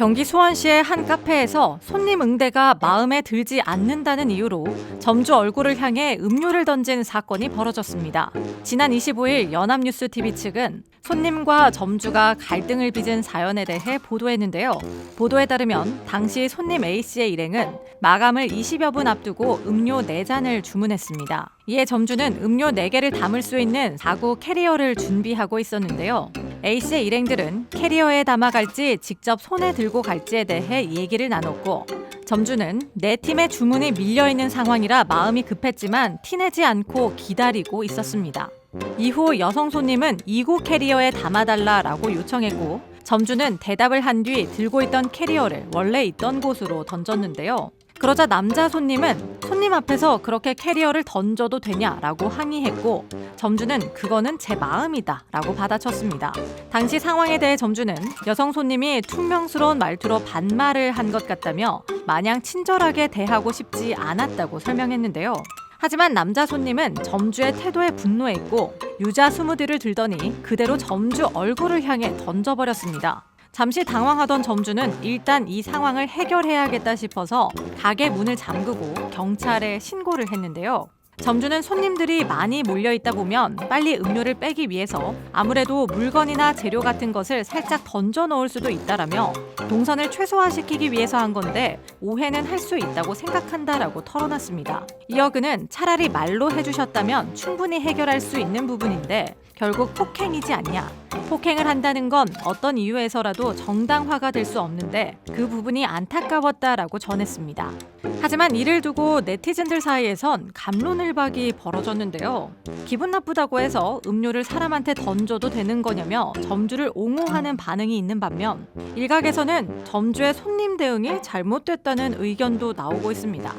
경기 수원시의 한 카페에서 손님 응대가 마음에 들지 않는다는 이유로 점주 얼굴을 향해 음료를 던진 사건이 벌어졌습니다. 지난 25일 연합뉴스 TV 측은 손님과 점주가 갈등을 빚은 사연에 대해 보도했는데요. 보도에 따르면 당시 손님 A씨의 일행은 마감을 20여 분 앞두고 음료 4잔을 주문했습니다. 이에 점주는 음료 4개를 담을 수 있는 4구 캐리어를 준비하고 있었는데요. A씨의 일행들은 캐리어에 담아갈지 직접 손에 들고 갈지에 대해 얘기를 나눴고 점주는 내 팀의 주문이 밀려 있는 상황이라 마음이 급했지만 티내지 않고 기다리고 있었습니다. 이후 여성 손님은 2구 캐리어에 담아달라라고 요청했고 점주는 대답을 한 뒤 들고 있던 캐리어를 원래 있던 곳으로 던졌는데요. 그러자 남자 손님은 손님 앞에서 그렇게 캐리어를 던져도 되냐라고 항의했고 점주는 그거는 제 마음이다 라고 받아쳤습니다. 당시 상황에 대해 점주는 여성 손님이 퉁명스러운 말투로 반말을 한 것 같다며 마냥 친절하게 대하고 싶지 않았다고 설명했는데요. 하지만 남자 손님은 점주의 태도에 분노했고 유자 스무디를 들더니 그대로 점주 얼굴을 향해 던져버렸습니다. 잠시 당황하던 점주는 일단 이 상황을 해결해야겠다 싶어서 가게 문을 잠그고 경찰에 신고를 했는데요. 점주는 손님들이 많이 몰려 있다 보면 빨리 음료를 빼기 위해서 아무래도 물건이나 재료 같은 것을 살짝 던져 넣을 수도 있다라며 동선을 최소화시키기 위해서 한 건데 오해는 할 수 있다고 생각한다라고 털어놨습니다. 이어 그는 차라리 말로 해주셨다면 충분히 해결할 수 있는 부분인데 결국 폭행이지 않냐. 폭행을 한다는 건 어떤 이유에서라도 정당화가 될 수 없는데 그 부분이 안타까웠다라고 전했습니다. 하지만 이를 두고 네티즌들 사이에선 감론을박이 벌어졌는데요. 기분 나쁘다고 해서 음료를 사람한테 던져도 되는 거냐며 점주를 옹호하는 반응이 있는 반면 일각에서는 점주의 손님 대응이 잘못됐다는 의견도 나오고 있습니다.